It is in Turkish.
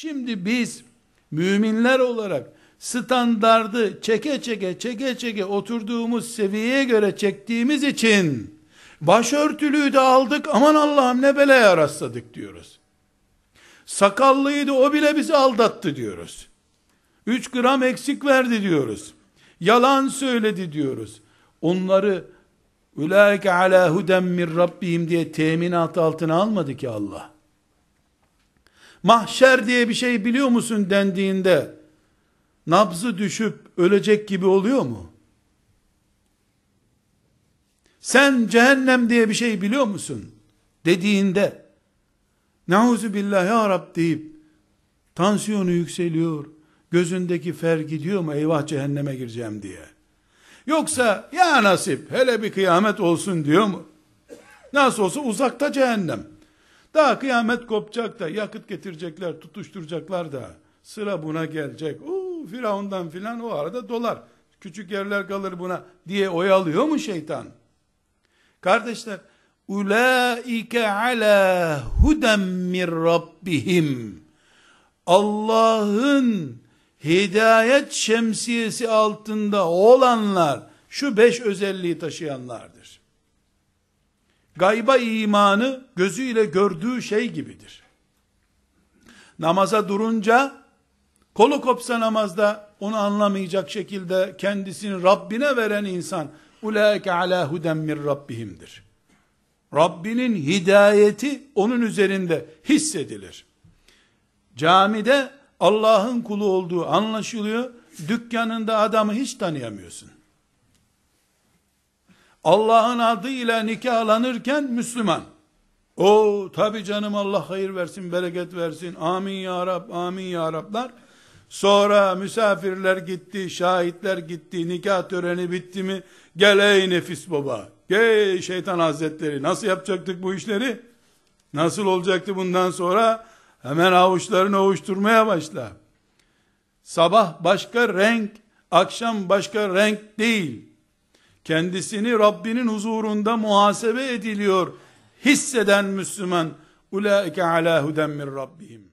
Şimdi biz müminler olarak standardı çeke çeke çeke çeke oturduğumuz seviyeye göre çektiğimiz için başörtülüyü de aldık aman Allah'ım ne belaya rastladık diyoruz. Sakallıydı o bile bizi aldattı diyoruz. 3 gram eksik verdi diyoruz. Yalan söyledi diyoruz. Onları Ulaike ala huden min rabbihim diye teminat altına almadı ki Allah. Mahşer diye bir şey biliyor musun dendiğinde nabzı düşüp ölecek gibi oluyor mu? Sen cehennem diye bir şey biliyor musun? Dediğinde Nauzu billah ya Rab deyip tansiyonu yükseliyor. Gözündeki fer gidiyor mu? Eyvah cehenneme gireceğim diye. Yoksa ya nasip hele bir kıyamet olsun diyor mu? Nasıl olsa uzakta cehennem. Daha kıyamet kopacak da yakıt getirecekler, tutuşturacaklar da sıra buna gelecek. Oo, Firavundan filan o arada dolar. Küçük yerler kalır buna diye oyalıyor mu şeytan? Kardeşler, ulaike ala huden min rabbihim. Allah'ın hidayet şemsiyesi altında olanlar şu beş özelliği taşıyanlardır. Gayba imanı gözüyle gördüğü şey gibidir. Namaza durunca kolu kopsa namazda onu anlamayacak şekilde kendisini Rabbine veren insan ulaike ala huden min rabbihimdir. Rabbinin hidayeti onun üzerinde hissedilir. Camide Allah'ın kulu olduğu anlaşılıyor. Dükkanında adamı hiç tanıyamıyorsun. Allah'ın adıyla nikahlanırken Müslüman. O tabi canım Allah hayır versin, bereket versin. Amin ya Rab, amin ya Rablar. Sonra misafirler gitti, şahitler gitti, nikah töreni bitti mi? Gel ey nefis baba, gel şeytan hazretleri, nasıl yapacaktık bu işleri? Nasıl olacaktı bundan sonra? Hemen avuçlarını ovuşturmaya başla. Sabah başka renk, akşam başka renk değil. Kendisini Rabbinin huzurunda muhasebe ediliyor. Hisseden Müslüman, ulaike ala huden min rabbihim.